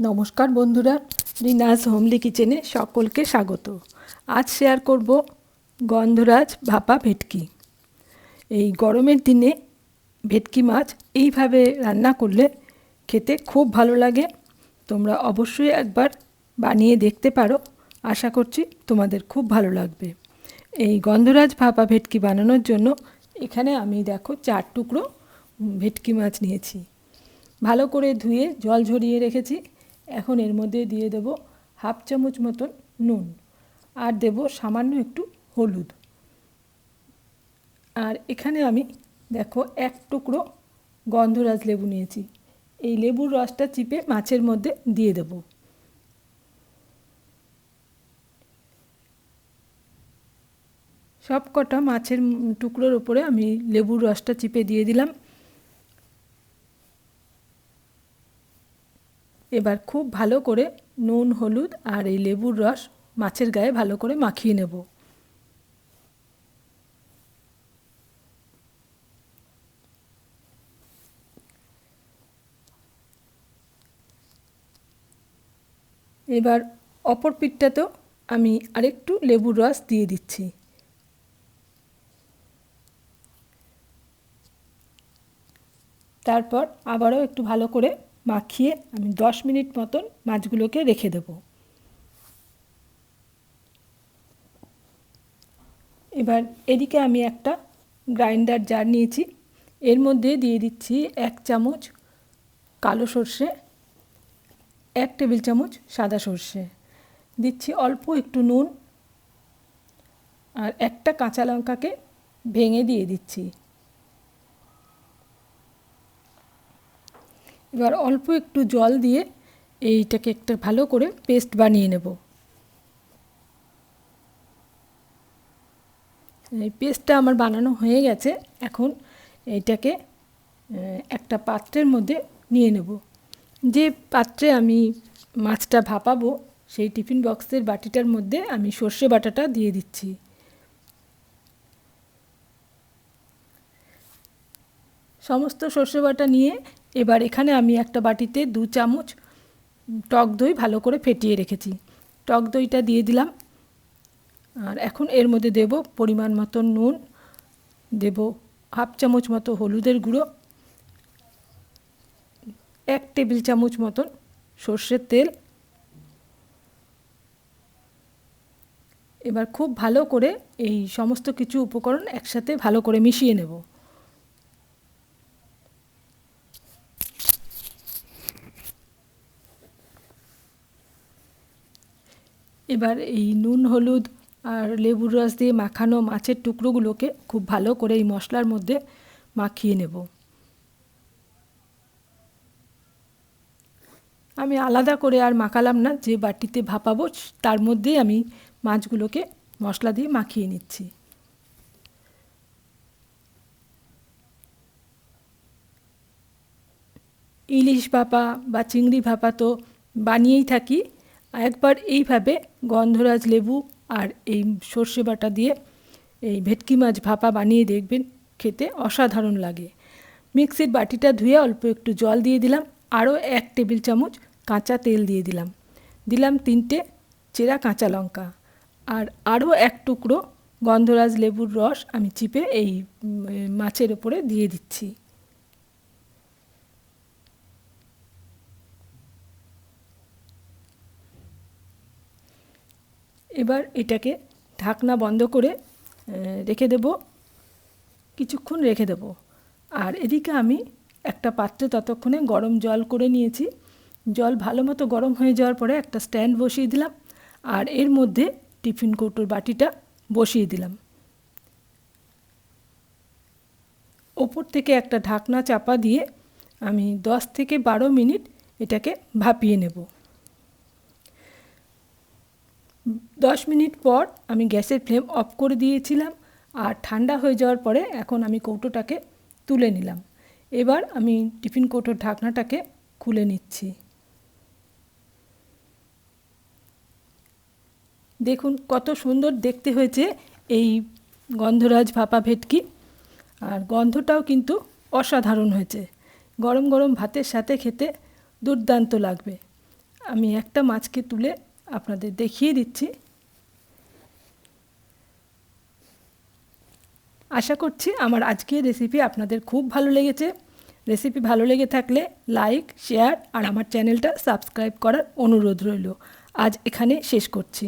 নমস্কার বন্ধুরা রিনাস হোমলি কিচেনে সকলকে স্বাগত। আজ শেয়ার করব গন্ধরাজ ভাপা ভেটকি। এই গরমের দিনে ভেটকি মাছ এইভাবে রান্না করলে খেতে খুব ভালো লাগে। তোমরা অবশ্যই একবার বানিয়ে দেখতে পারো। আশা করছি তোমাদের খুব ভালো লাগবে। এই গন্ধরাজ ভাপা ভেটকি বানানোর জন্য এখানে আমি দেখো চার টুকরো ভেটকি মাছ নিয়েছি। ভালো করে ধুয়ে জল ঝরিয়ে রেখেছি। এখন এর মধ্যে দিয়ে দেব হাফ চামচ মতন নুন আর দেব সামান্য একটু হলুদ। আর এখানে আমি দেখো এক টুকরো গন্ধরাজ লেবু নিয়েছি। এই লেবুর রসটা চিপে মাছের মধ্যে দিয়ে দেব। সব কটা মাছের টুকরোর উপরে আমি লেবুর রসটা চিপে দিয়ে দিলাম। এবার খুব ভালো করে নুন, হলুদ আর এই লেবুর রস মাছের গায়ে ভালো করে মাখিয়ে নেব। এবার অপর পিঠটাতেও আমি আরেকটু লেবুর রস দিয়ে দিচ্ছি। তারপর আবারও একটু ভালো করে মাখিয়ে আমি দশ মিনিট মতন মাছগুলোকে রেখে দেব। এবার এদিকে আমি একটা গ্রাইন্ডার জার নিয়েছি। এর মধ্যে দিয়ে দিচ্ছি এক চামচ কালো সর্ষে, এক টেবিল চামচ সাদা সর্ষে। দিচ্ছি অল্প একটু নুন আর একটা কাঁচা লঙ্কাকে ভেঙে দিয়ে দিচ্ছি। এবার অল্প একটু জল দিয়ে এইটাকে একটা ভালো করে পেস্ট বানিয়ে নেব। এই পেস্টটা আমার বানানো হয়ে গেছে, এখন এইটাকে একটা পাত্রের মধ্যে নিয়ে নেব। যে পাত্রে আমি মাছটা ভাপাবো, সেই টিফিন বক্সের বাটিটার মধ্যে আমি সর্ষে বাটাটা দিয়ে দিচ্ছি। সমস্ত সর্ষে বাটা নিয়ে এবার এখানে আমি একটা বাটিতে দু চামচ টক দই ভালো করে ফেটিয়ে রেখেছি। টক দইটা দিয়ে দিলাম। আর এখন এর মধ্যে দেব পরিমাণ মতো নুন, দেব হাফ চামচ মতো হলুদের গুঁড়ো, এক টেবিল চামচ মতন সর্ষের তেল। এবার খুব ভালো করে এই সমস্ত কিছু উপকরণ একসাথে ভালো করে মিশিয়ে নেব। এবার এই নুন, হলুদ আর লেবুর রস দিয়ে মাখানো মাছের টুকরোগুলোকে খুব ভালো করে এই মশলার মধ্যে মাখিয়ে নেব। আমি আলাদা করে আর মাখালাম না, যে বাটিতে ভাপাবো তার মধ্যেই আমি মাছগুলোকে মশলা দিয়ে মাখিয়ে নিচ্ছি। ইলিশ ভাপা বা চিংড়ি ভাপা তো বানিয়েই থাকি একবার এইভাবে গন্ধরাজ লেবু আর এই সর্ষে বাটা দিয়ে এই ভেটকি মাছ ভাপা বানিয়ে দেখবেন, খেতে অসাধারণ লাগে। মিক্সির বাটিটা ধুয়ে অল্প একটু জল দিয়ে দিলাম, আরও এক টেবিল চামচ কাঁচা তেল দিয়ে দিলাম। দিলাম তিনটে চেরা কাঁচা লঙ্কা আর আরও এক টুকরো গন্ধরাজ লেবুর রস আমি চিপে এই মাছের ওপরে দিয়ে দিচ্ছি। এবার এটাকে ঢাকনা বন্ধ করে রেখে দেব, কিছুক্ষণ রেখে দেব। আর এদিকে আমি একটা পাত্রে ততক্ষণে গরম জল করে নিয়েছি। জল ভালো মতো গরম হয়ে যাওয়ার পরে একটা স্ট্যান্ড বসিয়ে দিলাম, আর এর মধ্যে টিফিন কৌটোর বাটিটা বসিয়ে দিলাম। ওপর থেকে একটা ঢাকনা চাপা দিয়ে আমি দশ থেকে বারো মিনিট এটাকে ভাপিয়ে নেব। দশ মিনিট পর আমি গ্যাসের ফ্লেম অফ করে দিয়েছিলাম আর ঠান্ডা হয়ে যাওয়ার পরে এখন আমি কৌটোটাকে তুলে নিলাম। এবার আমি টিফিন কৌটোর ঢাকনাটাকে খুলে নিচ্ছি। দেখুন কত সুন্দর দেখতে হয়েছে এই গন্ধরাজ ভাপা ভেটকি। আর গন্ধটাও কিন্তু অসাধারণ হয়েছে। গরম গরম ভাতের সাথে খেতে দুর্দান্ত লাগবে। আমি একটা মাছকে তুলে আপনাদের দেখিয়ে দিচ্ছি। আশা করছি আমার আজকের রেসিপি আপনাদের খুব ভালো লেগেছে। রেসিপি ভালো লেগে থাকলে লাইক শেয়ার আর আমার চ্যানেলটা সাবস্ক্রাইব করার অনুরোধ রইল। আজ এখানে শেষ করছি।